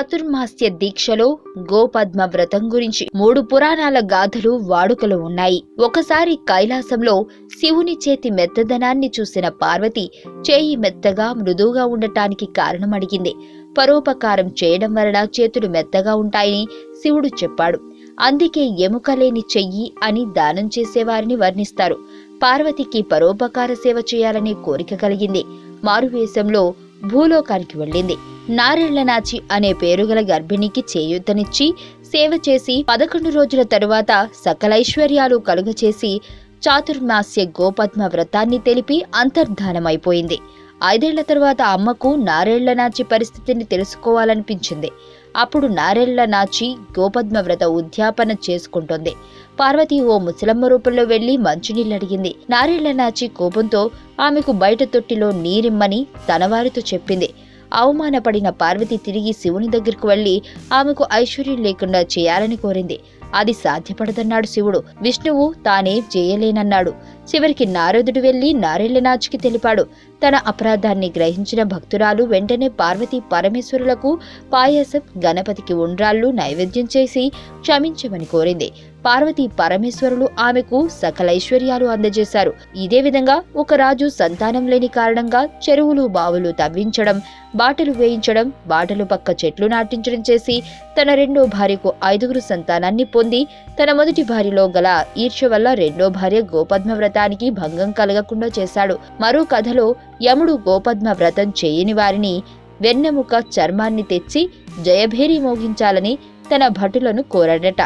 చాతుర్మాస్య దీక్షలో గోపద్మ వ్రతం గురించి మూడు పురాణాల గాథలు వాడుకలో ఉన్నాయి. ఒకసారి కైలాసంలో శివుని చేతి మెత్తదనాన్ని చూసిన పార్వతి చేయి మెత్తగా మృదువుగా ఉండటానికి కారణం అడిగింది. పరోపకారం చేయడం వలన చేతులు మెత్తగా ఉంటాయని శివుడు చెప్పాడు. అందుకే ఎముక లేని చెయ్యి అని దానం చేసేవారిని వర్ణిస్తారు. పార్వతికి పరోపకార సేవ చేయాలనే కోరిక కలిగింది. మారువేషంలో భూలోకానికి వెళ్ళింది. నారెళ్ళనాచి అనే పేరుగల గర్భిణికి చేయూతనిచ్చి సేవ చేసి పదకొండు రోజుల తరువాత సకలైశ్వర్యాలు కలుగచేసి చాతుర్మాస్య గోపద్మ వ్రతాన్ని తెలిపి అంతర్ధానమైపోయింది. ఐదేళ్ళ తరువాత అమ్మకు నారేళ్ళ నాచి పరిస్థితిని తెలుసుకోవాలనిపించింది. అప్పుడు నారెళ్ళ నాచి గోపద్మ వ్రత ఉద్యాపన చేసుకుంటోంది. పార్వతి ఓ ముసలమ్మ రూపంలో వెళ్ళి మంచినీళ్ళు అడిగింది. నారెళ్ళ నాచి కోపంతో ఆమెకు బయట తొట్టిలో నీరిమ్మని తనవారితో చెప్పింది. అవమానపడిన పార్వతి తిరిగి శివుని దగ్గరకు వెళ్ళి ఆమెకు ఐశ్వర్యం లేకుండా చేయాలని కోరింది. అది సాధ్యపడదన్నాడు శివుడు. విష్ణువు తానేం చేయలేనన్నాడు చివరికి నారదుడు వెళ్ళి నారెళ్ళనాచుకి తెలిపాడు. తన అపరాధాన్ని గ్రహించిన భక్తురాలు వెంటనే పార్వతి పరమేశ్వరులకు పాయసం గణపతికి ఉండ్రాళ్ళు నైవేద్యం చేసి క్షమించమని కోరింది. పార్వతి పరమేశ్వరులు ఆమెకు సకల ఐశ్వర్యాలు అందజేశారు. ఇదే విధంగా ఒక రాజు సంతానం లేని కారణంగా చెరువులు బావులు తవ్వించడం బాటలు వేయించడం బాటలు పక్క చెట్లు నాటించడం చేసి తన రెండో భార్యకు ఐదుగురు సంతానాన్ని పొంది తన మొదటి భార్యలో గల ఈర్ష్య వల్ల రెండో భార్య గోపద్మ వ్రతానికి భంగం కలగకుండా చేశాడు. మరో కథలో యముడు గోపద్మ వ్రతం చేయని వారిని వెన్నెముక చర్మాన్ని తెచ్చి జయభేరి మోగించాలని తన భటులను కోరాడట.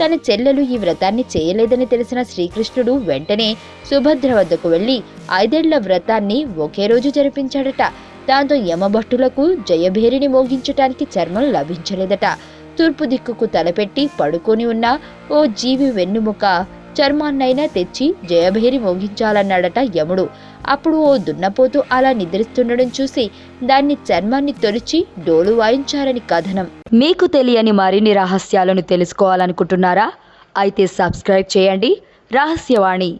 తన చెల్లెలు ఈ వ్రతాన్ని చేయలేదని తెలిసిన శ్రీకృష్ణుడు వెంటనే సుభద్ర వద్దకు వెళ్ళి ఐదేళ్ళ వ్రతాన్ని ఒకే రోజు జరిపించాడట. దాంతో యమభట్టులకు జయభేరిని మోగించటానికి చర్మం లభించలేదట. తూర్పు దిక్కుకు తలపెట్టి పడుకొని ఉన్న ఓ జీవి వెన్నుముక. చర్మాన్నైనా తెచ్చి జయభేరి మోగించాలన్నాడట యముడు. అప్పుడు ఓ దున్నపోతు అలా నిద్రిస్తుండడం చూసి దాన్ని చర్మాన్ని తొలిచి డోలు వాయించారని కథనం. మీకు తెలియని మరిన్ని రహస్యాలను తెలుసుకోవాలనుకుంటున్నారా? అయితే సబ్స్క్రైబ్ చేయండి. రహస్యవాణి.